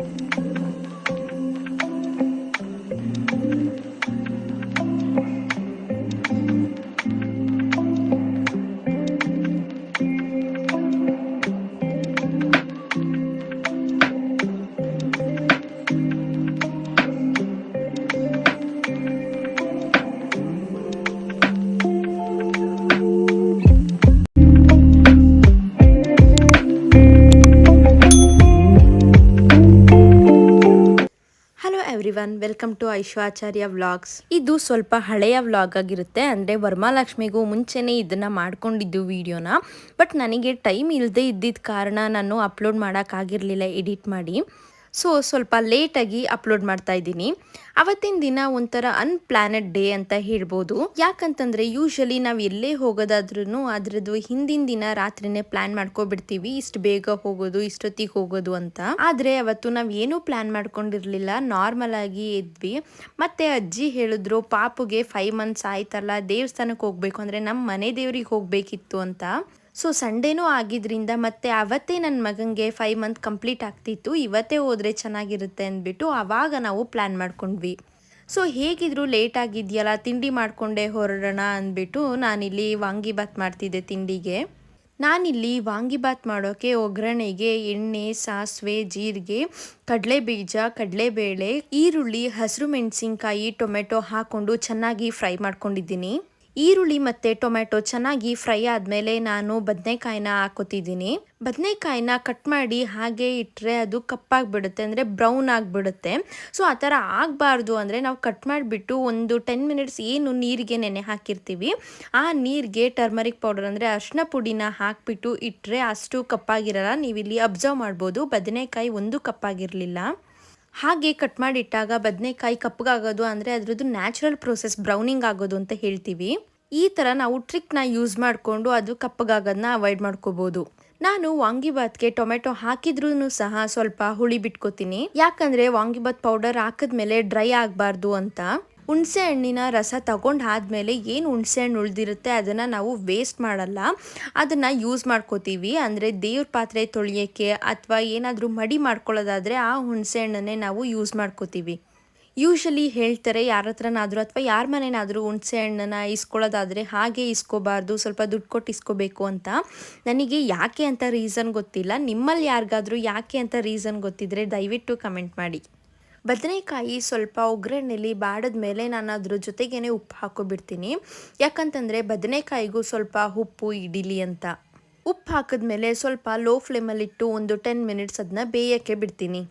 Mm-hmm. Everyone welcome to Aishwacharya vlogs ಇದು ಸ್ವಲ್ಪ ಹಳೆಯ ವ್ಲಾಗ್ ಆಗಿರುತ್ತೆ. ಅಂದರೆ ವರ್ಮಾಲಕ್ಷ್ಮಿಗೂ ಮುಂಚೆನೇ ಇದನ್ನು ಮಾಡ್ಕೊಂಡಿದ್ದು ವಿಡಿಯೋನ ಬಟ್ ನನಗೆ ಟೈಮ್ ಇಲ್ಲದೆ ಇದ್ದಿದ್ದ ಕಾರಣ ನಾನು ಅಪ್ಲೋಡ್ ಮಾಡೋಕ್ಕಾಗಿರಲಿಲ್ಲ ಎಡಿಟ್ ಮಾಡಿ. ಸೊ ಸ್ವಲ್ಪ ಲೇಟಾಗಿ ಅಪ್ಲೋಡ್ ಮಾಡ್ತಾ ಇದ್ದೀನಿ. ಅವತ್ತಿನ ದಿನ ಒಂಥರ ಅನ್ಪ್ಲಾನೆಡ್ ಡೇ ಅಂತ ಹೇಳ್ಬೋದು. ಯಾಕಂತಂದ್ರೆ ಯೂಶಲಿ ನಾವು ಎಲ್ಲೇ ಹೋಗೋದಾದ್ರೂ ಅದರದ್ದು ಹಿಂದಿನ ದಿನ ರಾತ್ರಿನೇ ಪ್ಲ್ಯಾನ್ ಮಾಡ್ಕೊಬಿಡ್ತೀವಿ. ಇಷ್ಟು ಬೇಗ ಹೋಗೋದು, ಇಷ್ಟೊತ್ತಿಗೆ ಹೋಗೋದು ಅಂತ. ಆದರೆ ಅವತ್ತು ನಾವು ಏನೂ ಪ್ಲ್ಯಾನ್ ಮಾಡ್ಕೊಂಡಿರಲಿಲ್ಲ. ನಾರ್ಮಲ್ ಆಗಿ ಇದ್ವಿ ಮತ್ತೆ ಅಜ್ಜಿ ಹೇಳಿದ್ರು, ಪಾಪುಗೆ ಫೈವ್ ಮಂತ್ಸ್ ಆಯ್ತಲ್ಲ ದೇವಸ್ಥಾನಕ್ಕೆ ಹೋಗ್ಬೇಕು. ಅಂದರೆ ನಮ್ಮ ಮನೆ ದೇವ್ರಿಗೆ ಹೋಗಬೇಕಿತ್ತು ಅಂತ. ಸೊ ಸಂಡೇನೂ ಆಗಿದ್ದರಿಂದ ಮತ್ತೆ ಅವತ್ತೇ ನನ್ನ ಮಗನಿಗೆ ಫೈವ್ ಮಂತ್ ಕಂಪ್ಲೀಟ್ ಆಗ್ತಿತ್ತು. ಇವತ್ತೇ ಹೋದರೆ ಚೆನ್ನಾಗಿರುತ್ತೆ ಅಂದ್ಬಿಟ್ಟು ಆವಾಗ ನಾವು ಪ್ಲ್ಯಾನ್ ಮಾಡ್ಕೊಂಡ್ವಿ. ಸೊ ಹೇಗಿದ್ರು ಲೇಟ್ ಆಗಿದೆಯಲ್ಲ, ತಿಂಡಿ ಮಾಡಿಕೊಂಡೇ ಹೊರಡೋಣ ಅಂದ್ಬಿಟ್ಟು ನಾನಿಲ್ಲಿ ವಾಂಗಿಬಾತ್ ಮಾಡ್ತಿದ್ದೆ ತಿಂಡಿಗೆ. ನಾನಿಲ್ಲಿ ವಾಂಗಿಬಾತ್ ಮಾಡೋಕ್ಕೆ ಒಗ್ಗರಣೆಗೆ ಎಣ್ಣೆ, ಸಾಸಿವೆ, ಜೀರಿಗೆ, ಕಡಲೆಬೀಜ, ಕಡಲೆಬೇಳೆ, ಈರುಳ್ಳಿ, ಹಸಿರು ಮೆಣಸಿನ್ಕಾಯಿ, ಟೊಮೆಟೊ ಹಾಕ್ಕೊಂಡು ಚೆನ್ನಾಗಿ ಫ್ರೈ ಮಾಡ್ಕೊಂಡಿದ್ದೀನಿ. ಈರುಳ್ಳಿ ಮತ್ತೆ ಟೊಮೆಟೊ ಚೆನ್ನಾಗಿ ಫ್ರೈ ಆದಮೇಲೆ ನಾನು ಬದನೆಕಾಯಿನ ಹಾಕೋತಿದ್ದೀನಿ. ಬದನೆಕಾಯಿನ ಕಟ್ ಮಾಡಿ ಹಾಗೆ ಇಟ್ಟರೆ ಅದು ಕಪ್ಪಾಗಿಬಿಡುತ್ತೆ, ಅಂದರೆ ಬ್ರೌನ್ ಆಗಿಬಿಡುತ್ತೆ. ಸೊ, ಆ ಥರ ಆಗಬಾರ್ದು ಅಂದರೆ ನಾವು ಕಟ್ ಮಾಡಿಬಿಟ್ಟು ಒಂದು ಟೆನ್ ಮಿನಿಟ್ಸ್ ಏನು ನೀರಿಗೆ ನೆನೆ ಹಾಕಿರ್ತೀವಿ. ಆ ನೀರಿಗೆ ಟರ್ಮರಿಕ್ ಪೌಡರ್ ಅಂದರೆ ಅರಿಶಿನ ಪುಡಿನ ಹಾಕಿಬಿಟ್ಟು ಇಟ್ಟರೆ ಅಷ್ಟು ಕಪ್ಪಾಗಿರಲ್ಲ. ನೀವಿಲ್ಲಿ ಅಬ್ಸರ್ವ್ ಮಾಡ್ಬೋದು. ಬದನೆಕಾಯಿ ಒಂದು ಕಪ್ಪಾಗಿರಲಿಲ್ಲ. ಹಾಗೆ ಕಟ್ ಮಾಡಿಟ್ಟಾಗ ಬದನೆಕಾಯಿ ಕಪ್ಪಗಾಗೋದು ಅಂದರೆ ಅದರದ್ದು ನ್ಯಾಚುರಲ್ ಪ್ರೋಸೆಸ್ ಬ್ರೌನಿಂಗ್ ಆಗೋದು ಅಂತ ಹೇಳ್ತೀವಿ. ಈ ಥರ ನಾವು ಟ್ರಿಕ್ನ ಯೂಸ್ ಮಾಡಿಕೊಂಡು ಅದು ಕಪ್ಪಗಾಗೋದನ್ನ ಅವಾಯ್ಡ್ ಮಾಡ್ಕೋಬೋದು. ನಾನು ವಾಂಗಿಬಾತ್ಗೆ ಟೊಮೆಟೊ ಹಾಕಿದ್ರೂ ಸಹ ಸ್ವಲ್ಪ ಹುಳಿ ಬಿಟ್ಕೋತೀನಿ. ಯಾಕಂದರೆ ವಾಂಗಿಬಾತ್ ಪೌಡರ್ ಹಾಕಿದ್ಮೇಲೆ ಡ್ರೈ ಆಗಬಾರ್ದು ಅಂತ. ಹುಣಸೆ ಹಣ್ಣಿನ ರಸ ತಗೊಂಡು ಆದಮೇಲೆ ಏನು ಹುಣಸೆ ಹಣ್ಣು ಉಳಿದಿರುತ್ತೆ ಅದನ್ನು ನಾವು ವೇಸ್ಟ್ ಮಾಡಲ್ಲ. ಅದನ್ನು ಯೂಸ್ ಮಾಡ್ಕೋತೀವಿ. ಅಂದರೆ ದೇವ್ರ ಪಾತ್ರೆ ತೊಳೆಯೋಕ್ಕೆ ಅಥವಾ ಏನಾದರೂ ಮಡಿ ಮಾಡ್ಕೊಳ್ಳೋದಾದರೆ ಆ ಹುಣಸೆ ಹಣ್ಣನ್ನೇ ನಾವು ಯೂಸ್ ಮಾಡ್ಕೋತೀವಿ. ಯೂಶಲಿ ಹೇಳ್ತಾರೆ ಯಾರ ಹತ್ರನಾದರೂ ಅಥವಾ ಯಾರ ಮನೇನಾದರೂ ಹುಣಸೆ ಹಣ್ಣನ್ನು ಇಸ್ಕೊಳ್ಳೋದಾದರೆ ಹಾಗೆ ಇಸ್ಕೋಬಾರ್ದು, ಸ್ವಲ್ಪ ದುಡ್ಡು ಕೊಟ್ಟು ಇಸ್ಕೋಬೇಕು ಅಂತ. ನನಗೆ ಯಾಕೆ ಅಂತ ರೀಸನ್ ಗೊತ್ತಿಲ್ಲ. ನಿಮ್ಮಲ್ಲಿ ಯಾರಿಗಾದರೂ ಯಾಕೆ ಅಂತ ರೀಸನ್ ಗೊತ್ತಿದ್ರೆ ದಯವಿಟ್ಟು ಕಮೆಂಟ್ ಮಾಡಿ. ಬದನೆಕಾಯಿ ಸ್ವಲ್ಪ ಒಗ್ಗರಣೆಲಿ ಬಾಡದ ಮೇಲೆ ನಾನು ಅದ್ರ ಜೊತೆಗೇನೆ ಉಪ್ಪು ಹಾಕೋಬಿಡ್ತೀನಿ. ಯಾಕಂತಂದರೆ ಬದನೆಕಾಯಿಗೂ ಸ್ವಲ್ಪ ಉಪ್ಪು ಇಡಿಲಿ ಅಂತ. ಉಪ್ಪು ಹಾಕಿದ್ಮೇಲೆ ಸ್ವಲ್ಪ ಲೋ ಫ್ಲೇಮಲ್ಲಿಟ್ಟು ಒಂದು ಟೆನ್ ಮಿನಿಟ್ಸ್ ಅದನ್ನ ಬೇಯೋಕ್ಕೆ ಬಿಡ್ತೀನಿ.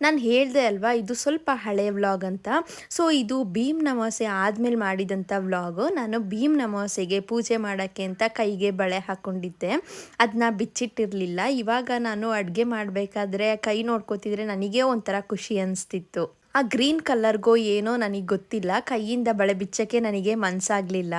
ನಾನು ಹೇಳಿದೆ ಅಲ್ವಾ, ಇದು ಸ್ವಲ್ಪ ಹಳೆ ವ್ಲಾಗ್ ಅಂತ. ಸೊ ಇದು ಭೀಮ್ ನಮಾಸೆ ಆದಮೇಲೆ ಮಾಡಿದಂಥ ವ್ಲಾಗು. ನಾನು ಭೀಮ್ ನಮಾಸೆಗೆ ಪೂಜೆ ಮಾಡೋಕ್ಕೆ ಅಂತ ಕೈಗೆ ಬಳೆ ಹಾಕ್ಕೊಂಡಿದ್ದೆ ಅದನ್ನ ಬಿಚ್ಚಿಟ್ಟಿರಲಿಲ್ಲ. ಇವಾಗ ನಾನು ಅಡುಗೆ ಮಾಡಬೇಕಾದ್ರೆ ಕೈ ನೋಡ್ಕೋತಿದ್ರೆ ನನಗೆ ಒಂಥರ ಖುಷಿ ಅನಿಸ್ತಿತ್ತು. ಆ ಗ್ರೀನ್ ಕಲರ್ಗೋ ಏನೋ ನನಗೆ ಗೊತ್ತಿಲ್ಲ. ಕೈಯಿಂದ ಬಳೆ ಬಿಚ್ಚಕ್ಕೆ ನನಗೆ ಮನಸ್ಸಾಗಲಿಲ್ಲ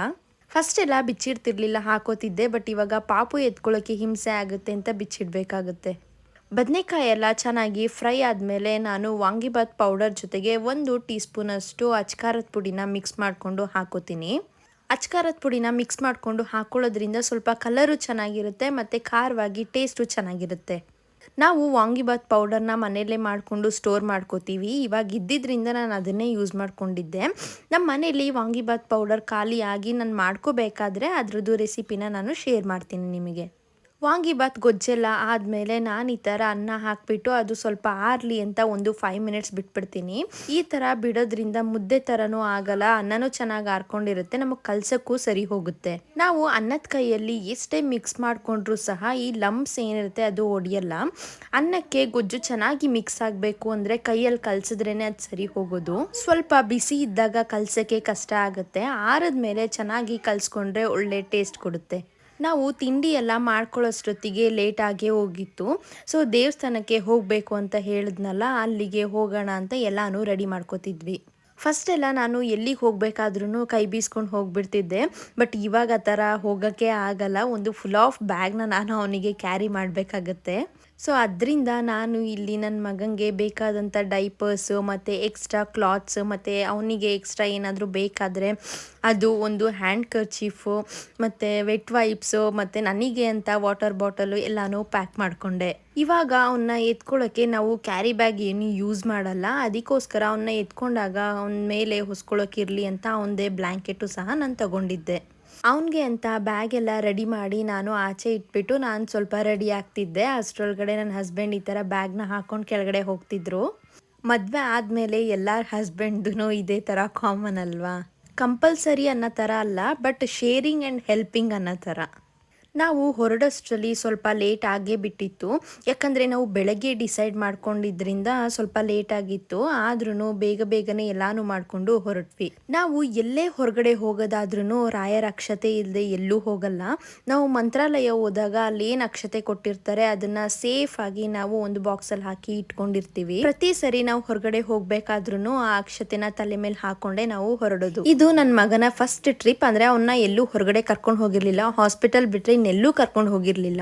ಫಸ್ಟ್ ಎಲ್ಲ ಬಿಚ್ಚಿಡ್ತಿರ್ಲಿಲ್ಲ, ಹಾಕೋತಿದ್ದೆ ಬಟ್ ಇವಾಗ ಪಾಪು ಎತ್ಕೊಳ್ಳೋಕ್ಕೆ ಹಿಂಸೆ ಆಗುತ್ತೆ ಅಂತ ಬಿಚ್ಚಿಡ್ಬೇಕಾಗುತ್ತೆ. ಬದನೆಕಾಯಿ ಎಲ್ಲ ಚೆನ್ನಾಗಿ ಫ್ರೈ ಆದಮೇಲೆ ನಾನು ವಾಂಗಿಬಾತ್ ಪೌಡರ್ ಜೊತೆಗೆ ಒಂದು ಟೀ ಸ್ಪೂನಷ್ಟು ಅಚ್ಕಾರದ ಪುಡಿನ ಮಿಕ್ಸ್ ಮಾಡಿಕೊಂಡು ಹಾಕೋತೀನಿ. ಅಚ್ಕಾರದ ಪುಡಿನ ಮಿಕ್ಸ್ ಮಾಡಿಕೊಂಡು ಹಾಕೊಳ್ಳೋದ್ರಿಂದ ಸ್ವಲ್ಪ ಕಲರು ಚೆನ್ನಾಗಿರುತ್ತೆ ಮತ್ತು ಖಾರವಾಗಿ ಟೇಸ್ಟು ಚೆನ್ನಾಗಿರುತ್ತೆ. ನಾವು ವಾಂಗಿಬಾತ್ ಪೌಡರ್ನ ಮನೆಯಲ್ಲೇ ಮಾಡಿಕೊಂಡು ಸ್ಟೋರ್ ಮಾಡ್ಕೋತೀವಿ. ಇವಾಗ ಇದ್ದಿದ್ದರಿಂದ ನಾನು ಅದನ್ನೇ ಯೂಸ್ ಮಾಡ್ಕೊಂಡಿದ್ದೆ. ನಮ್ಮ ಮನೇಲಿ ವಾಂಗಿಬಾತ್ ಪೌಡರ್ ಖಾಲಿಯಾಗಿ ನಾನು ಮಾಡ್ಕೋಬೇಕಾದ್ರೆ ಅದರದ್ದು ರೆಸಿಪಿನ ನಾನು ಶೇರ್ ಮಾಡ್ತೀನಿ ನಿಮಗೆ. ವಾಂಗಿಬಾತ್ ಗೊಜ್ಜೆಲ್ಲ ಆದಮೇಲೆ ನಾನು ಈ ಥರ ಅನ್ನ ಹಾಕಿಬಿಟ್ಟು ಅದು ಸ್ವಲ್ಪ ಆರಲಿ ಅಂತ ಒಂದು ಫೈವ್ ಮಿನಿಟ್ಸ್ ಬಿಟ್ಬಿಡ್ತೀನಿ. ಈ ಥರ ಬಿಡೋದ್ರಿಂದ ಮುದ್ದೆ ಥರನೂ ಆಗಲ್ಲ, ಅನ್ನನೂ ಚೆನ್ನಾಗಿ ಆರ್ಕೊಂಡಿರುತ್ತೆ, ನಮಗೆ ಕಲ್ಸಕ್ಕೂ ಸರಿ ಹೋಗುತ್ತೆ. ನಾವು ಅನ್ನದ ಕೈಯಲ್ಲಿ ಎಷ್ಟೇ ಮಿಕ್ಸ್ ಮಾಡಿಕೊಂಡ್ರೂ ಸಹ ಈ ಲಂಪ್ಸ್ ಏನಿರುತ್ತೆ ಅದು ಒಡೆಯಲ್ಲ. ಅನ್ನಕ್ಕೆ ಗೊಜ್ಜು ಚೆನ್ನಾಗಿ ಮಿಕ್ಸ್ ಆಗಬೇಕು ಅಂದರೆ ಕೈಯಲ್ಲಿ ಕಲ್ಸಿದ್ರೇ ಅದು ಸರಿ ಹೋಗೋದು. ಸ್ವಲ್ಪ ಬಿಸಿ ಇದ್ದಾಗ ಕಲ್ಸೋಕ್ಕೆ ಕಷ್ಟ ಆಗುತ್ತೆ. ಆರದ್ಮೇಲೆ ಚೆನ್ನಾಗಿ ಕಲ್ಸ್ಕೊಂಡ್ರೆ ಒಳ್ಳೆ ಟೇಸ್ಟ್ ಕೊಡುತ್ತೆ. ನಾವು ತಿಂಡಿ ಎಲ್ಲ ಮಾಡ್ಕೊಳ್ಳೋಷ್ಟೊತ್ತಿಗೆ ಲೇಟಾಗೇ ಹೋಗಿತ್ತು. ಸೊ ದೇವಸ್ಥಾನಕ್ಕೆ ಹೋಗಬೇಕು ಅಂತ ಹೇಳಿದ್ನಲ್ಲ, ಅಲ್ಲಿಗೆ ಹೋಗೋಣ ಅಂತ ಎಲ್ಲನೂ ರೆಡಿ ಮಾಡ್ಕೋತಿದ್ವಿ. ಎಲ್ಲ ನಾನು ಎಲ್ಲಿಗೆ ಹೋಗಬೇಕಾದ್ರೂ ಕೈ ಬೀಸ್ಕೊಂಡು ಹೋಗಿಬಿಡ್ತಿದ್ದೆ. ಬಟ್ ಇವಾಗ ಆ ಥರ ಹೋಗೋಕ್ಕೆ ಆಗಲ್ಲ. ಒಂದು ಫುಲ್ ಆಫ್ ಬ್ಯಾಗ್ನ ನಾನು ಅವನಿಗೆ ಕ್ಯಾರಿ ಮಾಡಬೇಕಾಗತ್ತೆ. ಸೊ ಅದರಿಂದ ನಾನು ಇಲ್ಲಿ ನನ್ನ ಮಗನಿಗೆ ಬೇಕಾದಂಥ ಡೈಪರ್ಸು ಮತ್ತು ಎಕ್ಸ್ಟ್ರಾ ಕ್ಲಾತ್ಸ್ ಮತ್ತು ಅವನಿಗೆ ಎಕ್ಸ್ಟ್ರಾ ಏನಾದರೂ ಬೇಕಾದರೆ ಅದು ಒಂದು ಹ್ಯಾಂಡ್ ಕರ್ಚೀಫು ಮತ್ತು ವೆಟ್ ವೈಪ್ಸು ಮತ್ತು ನನಗೆ ಅಂತ ವಾಟರ್ ಬಾಟಲು ಎಲ್ಲನೂ ಪ್ಯಾಕ್ ಮಾಡಿಕೊಂಡೆ. ಇವಾಗ ಅವನ್ನ ಎತ್ಕೊಳ್ಳೋಕ್ಕೆ ನಾವು ಕ್ಯಾರಿ ಬ್ಯಾಗ್ ಏನು ಯೂಸ್ ಮಾಡಲ್ಲ. ಅದಕ್ಕೋಸ್ಕರ ಅವನ್ನ ಎತ್ಕೊಂಡಾಗ ಅವನ ಮೇಲೆ ಹೊಸ್ಕೊಳ್ಳೋಕ್ಕಿರಲಿ ಅಂತ ಅವನದೇ ಬ್ಲ್ಯಾಂಕೆಟು ಸಹ ನಾನು ತಗೊಂಡಿದ್ದೆ. ಅವನಿಗೆ ಅಂತ ಬ್ಯಾಗ್ ಎಲ್ಲ ರೆಡಿ ಮಾಡಿ ನಾನು ಆಚೆ ಇಟ್ಬಿಟ್ಟು ನಾನು ಸ್ವಲ್ಪ ರೆಡಿ ಆಗ್ತಿದ್ದೆ. ಅಷ್ಟರೊಳಗಡೆ ನನ್ನ ಹಸ್ಬೆಂಡ್ ಈ ಥರ ಬ್ಯಾಗ್ನ ಹಾಕೊಂಡು ಕೆಳಗಡೆ ಹೋಗ್ತಿದ್ರು. ಮದುವೆ ಆದಮೇಲೆ ಎಲ್ಲರ ಹಸ್ಬೆಂಡ್ದು ಇದೇ ಥರ ಕಾಮನ್ ಅಲ್ವಾ? ಕಂಪಲ್ಸರಿ ಅನ್ನೋ ಥರ ಅಲ್ಲ ಬಟ್ ಶೇರಿಂಗ್ ಆ್ಯಂಡ್ ಹೆಲ್ಪಿಂಗ್ ಅನ್ನೋ ಥರ ನಾವು ಹೊರಡೋಷ್ಟರಲ್ಲಿ ಸ್ವಲ್ಪ ಲೇಟ್ ಆಗೇ ಬಿಟ್ಟಿತ್ತು. ಯಾಕಂದರೆ ನಾವು ಬೆಳಗ್ಗೆ ಡಿಸೈಡ್ ಮಾಡ್ಕೊಂಡಿದ್ರಿಂದ ಸ್ವಲ್ಪ ಲೇಟ್ ಆಗಿತ್ತು. ಆದ್ರೂ ಬೇಗ ಬೇಗನೆ ಎಲ್ಲಾನು ಮಾಡಿಕೊಂಡು ಹೊರಟ್ವಿ. ನಾವು ಎಲ್ಲೇ ಹೊರಗಡೆ ಹೋಗೋದಾದ್ರೂ ರಾಯರ ಅಕ್ಷತೆ ಇಲ್ಲದೆ ಎಲ್ಲೂ ಹೋಗಲ್ಲ. ನಾವು ಮಂತ್ರಾಲಯ ಹೋದಾಗ ಅಲ್ಲಿ ಏನು ಅಕ್ಷತೆ ಕೊಟ್ಟಿರ್ತಾರೆ ಅದನ್ನ ಸೇಫ್ ಆಗಿ ನಾವು ಒಂದು ಬಾಕ್ಸಲ್ಲಿ ಹಾಕಿ ಇಟ್ಕೊಂಡಿರ್ತೀವಿ. ಪ್ರತಿ ಸರಿ ನಾವು ಹೊರಗಡೆ ಹೋಗ್ಬೇಕಾದ್ರೂ ಆ ಅಕ್ಷತೆನ ತಲೆ ಮೇಲೆ ಹಾಕೊಂಡೆ ನಾವು ಹೊರಡೋದು. ಇದು ನನ್ನ ಮಗನ ಫಸ್ಟ್ ಟ್ರಿಪ್ ಅಂದ್ರೆ ಅವನ್ನ ಎಲ್ಲೂ ಹೊರಗಡೆ ಕರ್ಕೊಂಡು ಹೋಗಿರ್ಲಿಲ್ಲ. ಹಾಸ್ಪಿಟಲ್ ಬಿಟ್ರೆ ಇನ್ನೆಲ್ಲೂ ಕರ್ಕೊಂಡು ಹೋಗಿರ್ಲಿಲ್ಲ.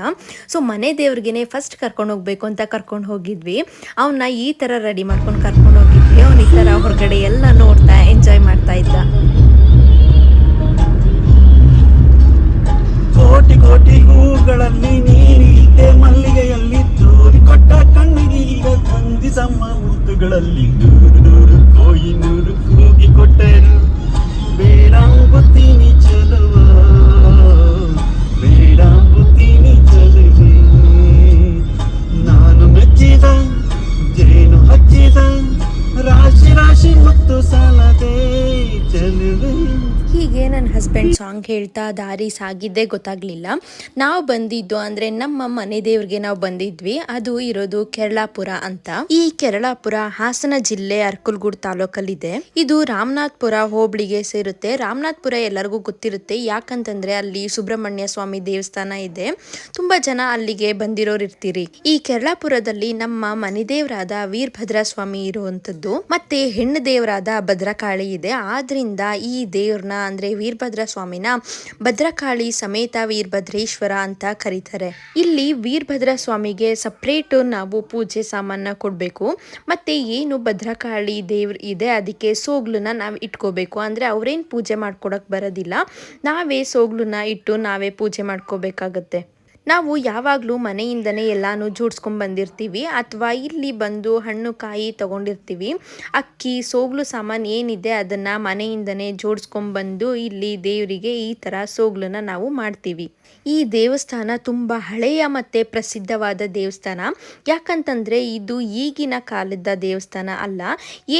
ಸೊ ಮನೆ ದೇವ್ರಿಗೆನೆ ಫಸ್ಟ್ ಕರ್ಕೊಂಡು ಹೋಗ್ಬೇಕು ಅಂತ ಕರ್ಕೊಂಡು ಹೋಗಿದ್ವಿ. ಅವನ್ನ ಈ ತರ ರೆಡಿ ಮಾಡ್ಕೊಂಡು ಕರ್ಕೊಂಡು ಹೋಗಿದ್ವಿ. ಅವ್ನ ಈ ತರ ಹೊರಗಡೆ ಎಲ್ಲ ನೋಡ್ತಾ ಎಂಜಾಯ್ ಮಾಡ್ತಾ ಇದ್ದ. ಕೋಟಿ ಕೋಟಿ ಹೂಗಳಲ್ಲಿ ನೀರಿದ್ದೆ ಮಲ್ಲಿಗೆಯಲ್ಲಿ ತೋರಿಕೊಟ್ಟ ಕಣ್ಣಿಗೀಗ ತಂದಿಸಮ್ಮ ಮುತ್ತುಗಳಲ್ಲಿ ನೂರು ನೂರು ಕೋಯಿನೂರು ಕೂಗಿ ಕೊಟ್ಟರು ಬೇಡ ಚಲುವ ಹೇಳ್ತಾ ದಾರಿ ಸಾಗಿದ್ದೇ ಗೊತ್ತಾಗ್ಲಿಲ್ಲ. ನಾವು ಬಂದಿದ್ದು ಅಂದ್ರೆ ನಮ್ಮ ಮನೆ ದೇವ್ರಿಗೆ ನಾವು ಬಂದಿದ್ವಿ. ಅದು ಇರೋದು ಕೇರಳಾಪುರ ಅಂತ. ಈ ಕೆರಳಾಪುರ ಹಾಸನ ಜಿಲ್ಲೆ ಅರ್ಕಲ್ಗೂಡ್ ತಾಲೂಕಲ್ಲಿದೆ. ಇದು ರಾಮನಾಥ್ಪುರ ಹೋಬಳಿಗೆ ಸೇರುತ್ತೆ. ರಾಮನಾಥ್ಪುರ ಎಲ್ಲರಿಗೂ ಗೊತ್ತಿರುತ್ತೆ. ಯಾಕಂತಂದ್ರೆ ಅಲ್ಲಿ ಸುಬ್ರಹ್ಮಣ್ಯ ಸ್ವಾಮಿ ದೇವಸ್ಥಾನ ಇದೆ. ತುಂಬಾ ಜನ ಅಲ್ಲಿಗೆ ಬಂದಿರೋರು ಇರ್ತೀರಿ. ಈ ಕೆರಳಾಪುರದಲ್ಲಿ ನಮ್ಮ ಮನೆ ದೇವರಾದ ವೀರಭದ್ರ ಸ್ವಾಮಿ ಇರುವಂತದ್ದು ಮತ್ತೆ ಹೆಣ್ಣು ದೇವರಾದ ಭದ್ರಕಾಳಿ ಇದೆ. ಆದ್ರಿಂದ ಈ ದೇವ್ರನ್ನ ಅಂದ್ರೆ ವೀರಭದ್ರ ಸ್ವಾಮಿನ ಭದ್ರಕಾಳಿ ಸಮೇತ ವೀರಭದ್ರೇಶ್ವರ ಅಂತ ಕರೀತಾರೆ. ಇಲ್ಲಿ ವೀರಭದ್ರ ಸ್ವಾಮಿಗೆ ಸಪ್ರೇಟ್ ನಾವು ಪೂಜೆ ಸಾಮಾನ ಕೊಡಬೇಕು. ಮತ್ತೆ ಏನು ಭದ್ರಕಾಳಿ ದೇವ್ರ ಇದೆ, ಅದಕ್ಕೆ ಸೋಗ್ಲನ್ನ ನಾವು ಇಟ್ಕೋಬೇಕು. ಅಂದರೆ ಅವ್ರೇನು ಪೂಜೆ ಮಾಡ್ಕೊಡಕ್ಕೆ ಬರೋದಿಲ್ಲ. ನಾವೇ ಸೋಗ್ಲನ್ನ ಇಟ್ಟು ನಾವೇ ಪೂಜೆ ಮಾಡ್ಕೋಬೇಕಾಗತ್ತೆ. ನಾವು ಯಾವಾಗಲೂ ಮನೆಯಿಂದನೇ ಎಲ್ಲಾನು ಜೋಡಿಸ್ಕೊಂಬಂದಿರ್ತೀವಿ ಅಥವಾ ಇಲ್ಲಿ ಬಂದು ಹಣ್ಣು ಕಾಯಿ ತಗೊಂಡಿರ್ತೀವಿ. ಅಕ್ಕಿ, ಸೋಗ್ಲು ಸಾಮಾನು ಏನಿದೆ ಅದನ್ನು ಮನೆಯಿಂದನೇ ಜೋಡಿಸ್ಕೊಂಬಂದು ಇಲ್ಲಿ ದೇವರಿಗೆ ಈ ಥರ ಸೋಗ್ಲನ್ನ ನಾವು ಮಾಡ್ತೀವಿ. ಈ ದೇವಸ್ಥಾನ ತುಂಬ ಹಳೆಯ ಮತ್ತು ಪ್ರಸಿದ್ಧವಾದ ದೇವಸ್ಥಾನ. ಯಾಕಂತಂದರೆ ಇದು ಈಗಿನ ಕಾಲದ ದೇವಸ್ಥಾನ ಅಲ್ಲ.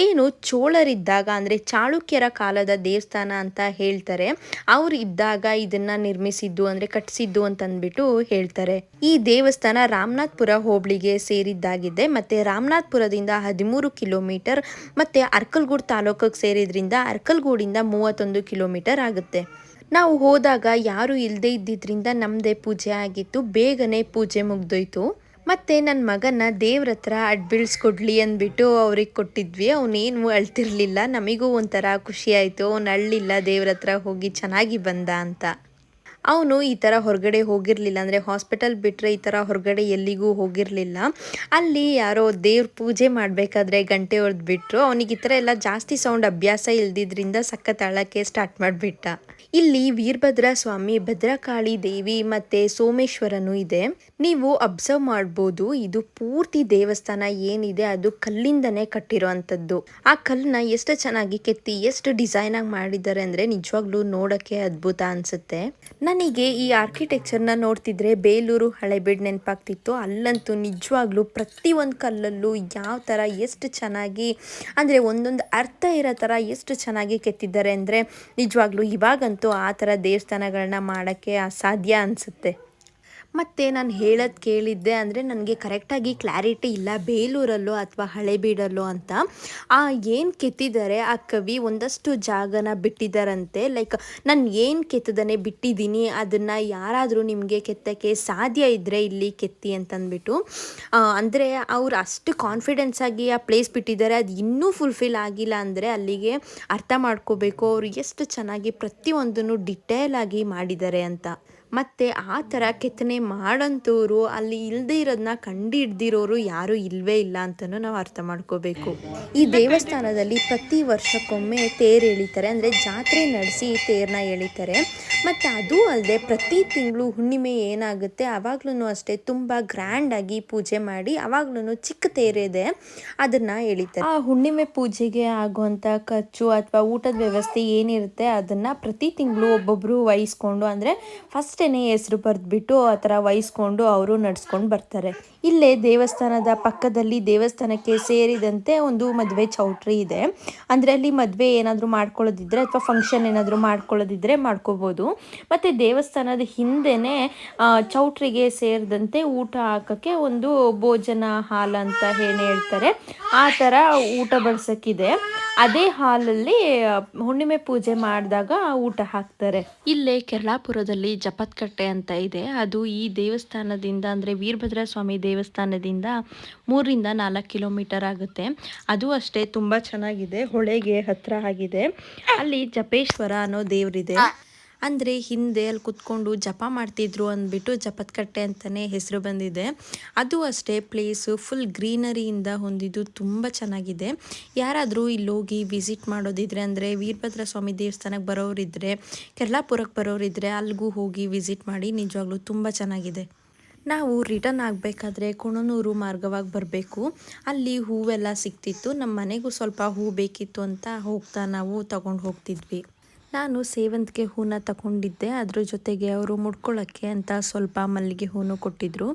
ಏನು ಚೋಳರಿದ್ದಾಗ ಅಂದರೆ ಚಾಳುಕ್ಯರ ಕಾಲದ ದೇವಸ್ಥಾನ ಅಂತ ಹೇಳ್ತಾರೆ. ಅವ್ರು ಇದ್ದಾಗ ಇದನ್ನು ನಿರ್ಮಿಸಿದ್ದು ಅಂದರೆ ಕಟ್ಟಿಸಿದ್ದು ಅಂತಂದ್ಬಿಟ್ಟು ಹೇಳ್ತಾರೆ. ಈ ದೇವಸ್ಥಾನ ರಾಮನಾಥ್ಪುರ ಹೋಬಳಿಗೆ ಸೇರಿದ್ದಾಗಿದೆ. ಮತ್ತೆ ರಾಮನಾಥ್ಪುರದಿಂದ ಹದಿಮೂರು ಕಿಲೋಮೀಟರ್ ಮತ್ತೆ ಅರ್ಕಲ್ಗೂಡ್ ತಾಲೂಕಿಗೆ ಸೇರಿದ್ರಿಂದ ಅರ್ಕಲ್ಗೂಡಿಂದ ಮೂವತ್ತೊಂದು ಕಿಲೋಮೀಟರ್ ಆಗುತ್ತೆ. ನಾವು ಹೋದಾಗ ಯಾರು ಇಲ್ಲದೆ ಇದ್ದಿದ್ರಿಂದ ನಮ್ಮದೇ ಪೂಜೆ ಆಗಿತ್ತು. ಬೇಗನೆ ಪೂಜೆ ಮುಗ್ದೋಯ್ತು. ಮತ್ತೆ ನನ್ನ ಮಗನ ದೇವ್ರ ಹತ್ರ ಅಡ್ಬಿಳ್ಸ್ಕೊಡ್ಲಿ ಅಂದ್ಬಿಟ್ಟು ಅವ್ರಿಗೆ ಕೊಟ್ಟಿದ್ವಿ. ಅವನೇನು ಅಳ್ತಿರ್ಲಿಲ್ಲ. ನಮಗೂ ಒಂಥರ ಖುಷಿ ಆಯಿತು. ಅವ್ನು ಅಳ್ಳಿಲ್ಲ ದೇವ್ರ ಹತ್ರ ಹೋಗಿ ಚೆನ್ನಾಗಿ ಬಂದ ಅಂತ. ಅವನು ಈ ಥರ ಹೊರಗಡೆ ಹೋಗಿರಲಿಲ್ಲ ಅಂದರೆ ಹಾಸ್ಪಿಟಲ್ ಬಿಟ್ಟರೆ ಈ ಥರ ಹೊರಗಡೆ ಎಲ್ಲಿಗೂ ಹೋಗಿರಲಿಲ್ಲ. ಅಲ್ಲಿ ಯಾರೋ ದೇವ್ರ ಪೂಜೆ ಮಾಡಬೇಕಾದ್ರೆ ಗಂಟೆ ಹೊಡೆದ್ಬಿಟ್ರು ಅವನಿಗೆ ಈ ಥರ ಎಲ್ಲ ಜಾಸ್ತಿ ಸೌಂಡ್ ಅಭ್ಯಾಸ ಇಲ್ದಿದ್ರಿಂದ ಸಖತ್ ಅಳಕ್ಕೆ ಸ್ಟಾರ್ಟ್ ಮಾಡಿಬಿಟ್ಟ. ಇಲ್ಲಿ ವೀರಭದ್ರ ಸ್ವಾಮಿ, ಭದ್ರಕಾಳಿ ದೇವಿ ಮತ್ತು ಸೋಮೇಶ್ವರನು ಇದೆ. ನೀವು ಅಬ್ಸರ್ವ್ ಮಾಡ್ಬೋದು, ಇದು ಪೂರ್ತಿ ದೇವಸ್ಥಾನ ಏನಿದೆ ಅದು ಕಲ್ಲಿಂದನೇ ಕಟ್ಟಿರೋವಂಥದ್ದು ಆ ಕಲ್ಲನ್ನ ಎಷ್ಟು ಚೆನ್ನಾಗಿ ಕೆತ್ತಿ, ಎಷ್ಟು ಡಿಸೈನ್ ಆಗಿ ಮಾಡಿದ್ದಾರೆ ಅಂದರೆ ನಿಜವಾಗ್ಲೂ ನೋಡೋಕ್ಕೆ ಅದ್ಭುತ ಅನಿಸುತ್ತೆ. ನನಗೆ ಈ ಆರ್ಕಿಟೆಕ್ಚರ್ನ ನೋಡ್ತಿದ್ರೆ ಬೇಲೂರು ಹಳೆಬೀಡು ನೆನಪಾಗ್ತಿತ್ತು. ಅಲ್ಲಂತೂ ನಿಜವಾಗ್ಲೂ ಪ್ರತಿಯೊಂದು ಕಲ್ಲಲ್ಲೂ ಯಾವ ಥರ ಎಷ್ಟು ಚೆನ್ನಾಗಿ, ಅಂದರೆ ಒಂದೊಂದು ಅರ್ಥ ಇರೋ ಥರ ಎಷ್ಟು ಚೆನ್ನಾಗಿ ಕೆತ್ತಿದ್ದಾರೆ ಅಂದರೆ ನಿಜವಾಗ್ಲೂ ಇವಾಗಂತೂ ಆ ಥರ ದೇವಸ್ಥಾನಗಳನ್ನ ಮಾಡೋಕ್ಕೆ ಅಸಾಧ್ಯ ಅನಿಸುತ್ತೆ. ಮತ್ತು ನಾನು ಹೇಳೋದು ಕೇಳಿದ್ದೆ ಅಂದರೆ ನನಗೆ ಕರೆಕ್ಟಾಗಿ ಕ್ಲಾರಿಟಿ ಇಲ್ಲ, ಬೇಲೂರಲ್ಲೋ ಅಥವಾ ಹಳೆಬೀಡಲ್ಲೋ ಅಂತ. ಆ ಏನು ಕೆತ್ತಿದ್ದಾರೆ ಆ ಕವಿ ಒಂದಷ್ಟು ಜಾಗನ ಬಿಟ್ಟಿದ್ದಾರಂತೆ ಲೈಕ್ ನಾನು ಏನು ಕೆತ್ತದನೆ ಬಿಟ್ಟಿದ್ದೀನಿ ಅದನ್ನು ಯಾರಾದರೂ ನಿಮಗೆ ಕೆತ್ತಕ್ಕೆ ಸಾಧ್ಯ ಇದ್ದರೆ ಇಲ್ಲಿ ಕೆತ್ತಿ ಅಂತಂದ್ಬಿಟ್ಟು. ಅಂದರೆ ಅವ್ರು ಅಷ್ಟು ಕಾನ್ಫಿಡೆನ್ಸ್ ಆಗಿ ಆ ಪ್ಲೇಸ್ ಬಿಟ್ಟಿದ್ದಾರೆ ಅದು ಇನ್ನೂ ಫುಲ್ಫಿಲ್ ಆಗಿಲ್ಲ ಅಂದರೆ ಅಲ್ಲಿಗೆ ಅರ್ಥ ಮಾಡ್ಕೋಬೇಕು. ಅವರು ಎಷ್ಟು ಚೆನ್ನಾಗಿ ಪ್ರತಿಯೊಂದನ್ನು ಡಿಟೇಲ್ ಆಗಿ ಮಾಡಿದ್ದಾರೆ ಅಂತ. ಮತ್ತು ಆ ಥರ ಕೆತ್ತನೆ ಮಾಡಂಥವ್ರು ಅಲ್ಲಿ ಇಲ್ಲದೆ ಇರೋದನ್ನ ಕಂಡು ಹಿಡ್ದಿರೋರು ಯಾರೂ ಇಲ್ಲವೇ ಇಲ್ಲ ಅಂತಲೂ ನಾವು ಅರ್ಥ ಮಾಡ್ಕೋಬೇಕು. ಈ ದೇವಸ್ಥಾನದಲ್ಲಿ ಪ್ರತಿ ವರ್ಷಕ್ಕೊಮ್ಮೆ ತೇರು ಎಳಿತಾರೆ, ಅಂದರೆ ಜಾತ್ರೆ ನಡೆಸಿ ತೇರನ್ನ ಎಳಿತಾರೆ. ಮತ್ತು ಅದು ಅಲ್ಲದೆ ಪ್ರತಿ ತಿಂಗಳು ಹುಣ್ಣಿಮೆ ಏನಾಗುತ್ತೆ ಆವಾಗ್ಲೂ ಅಷ್ಟೇ ತುಂಬ ಗ್ರ್ಯಾಂಡಾಗಿ ಪೂಜೆ ಮಾಡಿ ಆವಾಗ್ಲೂ ಚಿಕ್ಕ ತೇರಿದೆ ಅದನ್ನು ಎಳಿತಾರೆ. ಆ ಹುಣ್ಣಿಮೆ ಪೂಜೆಗೆ ಆಗುವಂಥ ಖರ್ಚು ಅಥವಾ ಊಟದ ವ್ಯವಸ್ಥೆ ಏನಿರುತ್ತೆ, ಅದನ್ನು ಪ್ರತಿ ತಿಂಗಳು ಒಬ್ಬೊಬ್ಬರು ವಹಿಸ್ಕೊಂಡು, ಅಂದರೆ ಫಸ್ಟೇನೆ ಹೆಸರು ಬರೆದ್ಬಿಟ್ಟು ಆ ಥರ ವಹಿಸ್ಕೊಂಡು ಅವರು ನಡ್ಸ್ಕೊಂಡು ಬರ್ತಾರೆ. ಇಲ್ಲೇ ದೇವಸ್ಥಾನದ ಪಕ್ಕದಲ್ಲಿ ದೇವಸ್ಥಾನಕ್ಕೆ ಸೇರಿದಂತೆ ಒಂದು ಮದುವೆ ಚೌಟ್ರಿ ಇದೆ. ಅಂದರೆ ಅಲ್ಲಿ ಮದುವೆ ಏನಾದರೂ ಮಾಡ್ಕೊಳ್ಳೋದಿದ್ರೆ ಅಥವಾ ಫಂಕ್ಷನ್ ಏನಾದರೂ ಮಾಡ್ಕೊಳ್ಳೋದಿದ್ರೆ ಮಾಡ್ಕೋಬೋದು. ಮತ್ತು ದೇವಸ್ಥಾನದ ಹಿಂದೆ ಚೌಟ್ರಿಗೆ ಸೇರಿದಂತೆ ಊಟ ಹಾಕೋಕ್ಕೆ ಒಂದು ಭೋಜನ ಹಾಲ್ ಅಂತ ಏನು ಹೇಳ್ತಾರೆ. ಆ ಥರ ಊಟ ಬಡ್ಸೋಕ್ಕಿದೆ ಅದೇ ಹಾಲಲ್ಲಿ ಹುಣ್ಣಿಮೆ ಪೂಜೆ ಮಾಡಿದಾಗ ಊಟ ಹಾಕ್ತಾರೆ. ಇಲ್ಲೇ ಕೆರಳಾಪುರದಲ್ಲಿ ಜಪತ್ಕಟ್ಟೆ ಅಂತ ಇದೆ. ಅದು ಈ ದೇವಸ್ಥಾನದಿಂದ, ಅಂದರೆ ವೀರಭದ್ರ ಸ್ವಾಮಿ ದೇವಸ್ಥಾನದಿಂದ ಮೂರರಿಂದ ನಾಲ್ಕು ಕಿಲೋಮೀಟರ್ ಆಗುತ್ತೆ. ಅದು ಅಷ್ಟೇ, ತುಂಬ ಚೆನ್ನಾಗಿದೆ. ಹೊಳೆಗೆ ಹತ್ರ ಆಗಿದೆ. ಅಲ್ಲಿ ಜಪೇಶ್ವರ ಅನ್ನೋ ದೇವರಿದೆ. ಅಂದರೆ ಹಿಂದೆ ಅಲ್ಲಿ ಕುತ್ಕೊಂಡು ಜಪ ಮಾಡ್ತಿದ್ರು ಅಂದ್ಬಿಟ್ಟು ಜಪತ್ಕಟ್ಟೆ ಅಂತಲೇ ಹೆಸರು ಬಂದಿದೆ. ಅದು ಅಷ್ಟೇ ಪ್ಲೇಸು ಫುಲ್ ಗ್ರೀನರಿಯಿಂದ ಹೊಂದಿದ್ದು ತುಂಬ ಚೆನ್ನಾಗಿದೆ. ಯಾರಾದರೂ ಇಲ್ಲಿ ಹೋಗಿ ವಿಸಿಟ್ ಮಾಡೋದಿದ್ರೆ ಅಂದರೆ ವೀರಭದ್ರ ಸ್ವಾಮಿ ದೇವಸ್ಥಾನಕ್ಕೆ ಬರೋರಿದ್ದರೆ ಕೆರ್ಲಾಪುರಕ್ಕೆ ಬರೋರಿದ್ದರೆ ಅಲ್ಲಿಗೂ ಹೋಗಿ ವಿಸಿಟ್ ಮಾಡಿ ನಿಜವಾಗ್ಲೂ ತುಂಬ ಚೆನ್ನಾಗಿದೆ. ನಾವು ರಿಟರ್ನ್ ಆಗಬೇಕಾದ್ರೆ ಕೊಣನೂರು ಮಾರ್ಗವಾಗಿ ಬರಬೇಕು. ಅಲ್ಲಿ ಹೂವೆಲ್ಲ ಸಿಕ್ತಿತ್ತು ನಮ್ಮ ಮನೆಗೂ ಸ್ವಲ್ಪ ಹೂ ಬೇಕಿತ್ತು ಅಂತ ಹೋಗ್ತಾ ನಾವು ತಗೊಂಡು ಹೋಗ್ತಿದ್ವಿ. ನಾನು ಸೇವಂತಿಗೆ ಹೂನ ತಗೊಂಡಿದ್ದೆ, ಅದ್ರ ಜೊತೆಗೆ ಅವರು ಮುಡ್ಕೊಳ್ಳೋಕ್ಕೆ ಅಂತ ಸ್ವಲ್ಪ ಮಲ್ಲಿಗೆ ಹೂನು ಕೊಟ್ಟಿದ್ರು.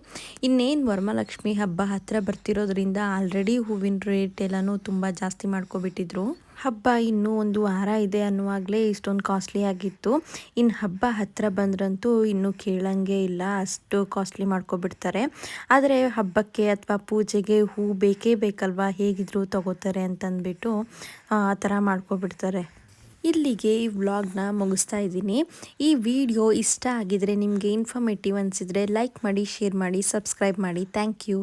ಇನ್ನೇನು ವರಮಹಾಲಕ್ಷ್ಮಿ ಹಬ್ಬ ಹತ್ತಿರ ಬರ್ತಿರೋದ್ರಿಂದ ಆಲ್ರೆಡಿ ಹೂವಿನ ರೇಟ್ ಎಲ್ಲನೂ ತುಂಬ ಜಾಸ್ತಿ ಮಾಡ್ಕೊಬಿಟ್ಟಿದ್ರು. ಹಬ್ಬ ಇನ್ನೂ ಒಂದು ವಾರ ಇದೆ ಅನ್ನುವಾಗಲೇ ಇಷ್ಟೊಂದು ಕಾಸ್ಟ್ಲಿ ಆಗಿತ್ತು. ಇನ್ನು ಹಬ್ಬ ಹತ್ತಿರ ಬಂದ್ರಂತೂ ಇನ್ನೂ ಕೇಳಂಗೆ ಇಲ್ಲ, ಅಷ್ಟು ಕಾಸ್ಟ್ಲಿ ಮಾಡ್ಕೊಬಿಡ್ತಾರೆ. ಆದರೆ ಹಬ್ಬಕ್ಕೆ ಅಥವಾ ಪೂಜೆಗೆ ಹೂ ಬೇಕೇ ಬೇಕಲ್ವಾ, ಹೇಗಿದ್ರು ತಗೋತಾರೆ ಅಂತಂದ್ಬಿಟ್ಟು ಆ ಥರ ಮಾಡ್ಕೊಬಿಡ್ತಾರೆ. ಇಲ್ಲಿಗೆ ಈ ವ್ಲಾಗ್ನ ಮುಗಿಸ್ತಾ ಇದ್ದೀನಿ. ಈ ವಿಡಿಯೋ ಇಷ್ಟ ಆಗಿದ್ರೆ ನಿಮಗೆ ಇನ್ಫಾರ್ಮೇಟಿವ್ ಅನಿಸಿದರೆ ಲೈಕ್ ಮಾಡಿ ಶೇರ್ ಮಾಡಿ ಸಬ್ಸ್ಕ್ರೈಬ್ ಮಾಡಿ. Thank you